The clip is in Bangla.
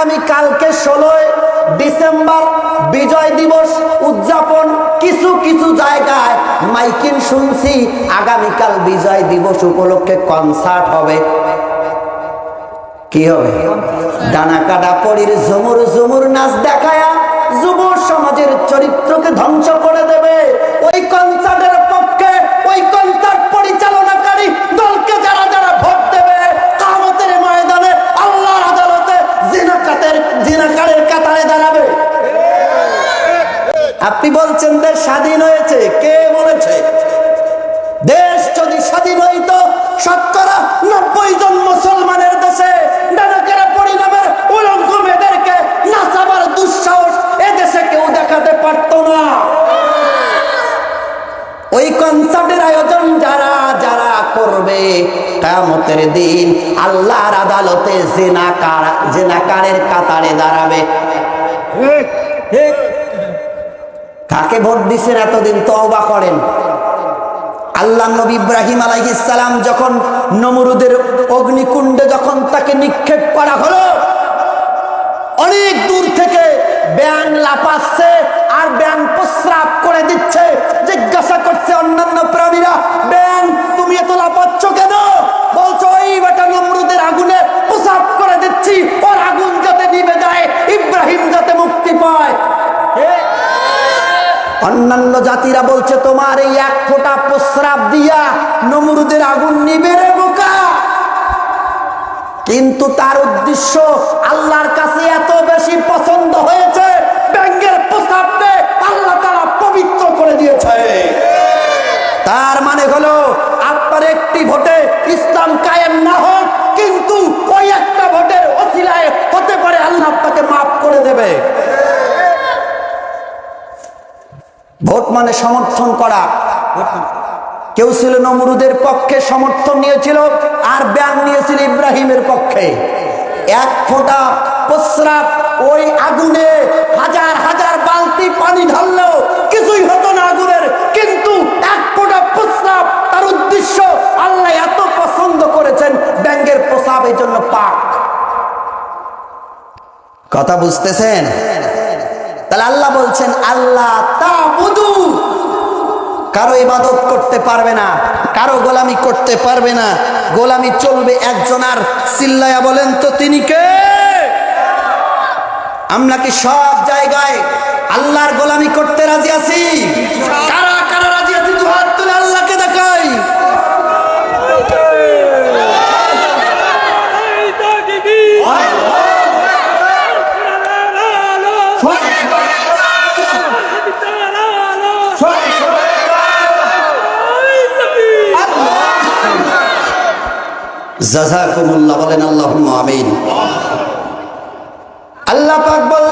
আগামী কালকে ষোলোই ডিসেম্বর বিজয় দিবস উদযাপন কিছু কিছু জায়গায় মাইকিন শুনছি আগামীকাল বিজয় দিবস উপলক্ষে কনসার্ট হবে। কি হবে? ডানা কাটা পরির ঝুমুর ঝুমুর নাচ দেখায়া যুব সমাজের চরিত্রকে ধ্বংস আপনি বলছেন দেশ স্বাধীন হয়েছে, কে বলেছে? দেশ যদি স্বাধীন হইতো, শতকরা নব্বই জন মুসলমানের দেশে কেউ দেখাতে না। ওই আয়োজন যারা যারা করবে আদালতে জেনাকার, জেনাকারের কাতারে দাঁড়াবে। কাকে ভোট দিচ্ছেন এতদিন? তওবা করেন। আল্লাহ নবী ইব্রাহিম আলাইহিসসালাম যখন নমরুদের অগ্নিকুণ্ডে যখন তাকে নিক্ষেপ করা হলো, অনেক দূর থেকে ব্যাং লাপাচ্ছে অন্যান্য জাতিরা বলছে, তোমার এই এক ফোঁটা প্রস্রাব দিয়া নমরুদের আগুন নিবে বোকা। কিন্তু তার উদ্দেশ্য আল্লাহর কাছে এত বেশি পছন্দ হয়েছে ব্যাঙ্গের প্রস্তাবকে আল্লাহ তারা পবিত্র করে দিয়েছে তার মানে হলো আপনার একটি ভোটে ইসলাম কায়েম না হোক কিন্তু ওই একটা ভোটের অসিলায় হতে পারে আল্লাহ আপনাকে মাফ করে দেবে ভোট মানে সমর্থন করা। কেউ ছিল নমরুদের পক্ষে সমর্থন নিয়েছিল, আর ব্যাং নিয়েছিল ইব্রাহিমের পক্ষে। এক ফোঁটা প্রস্রাব ওই আগুনে হাজার হাজার বালতি পানি ঢাললেও কিছুই হতো না আগুনের, কিন্তু এক ফোঁটা প্রস্রাব তার উদ্দেশ্য, আল্লাহ এত পছন্দ করেছেন ব্যাঙ্গের প্রস্রাব এই জন্য পাক। কথা বুঝতেছেন? তাহলে আল্লাহ বলছেন, আল্লাহ তা বুধু কারও ইবাদত করতে পারবে না, কারও গোলামি করতে পারবে না। গোলামি চলবে একজন আর চিল্লায়া বলেন তো তিনি কে? আমরা কি সব জায়গায় আল্লাহর গোলামি করতে রাজি আছি? জাজাকুমুল্লাহ বলেন আল্লাহ আমিন। আল্লাহ পাক বল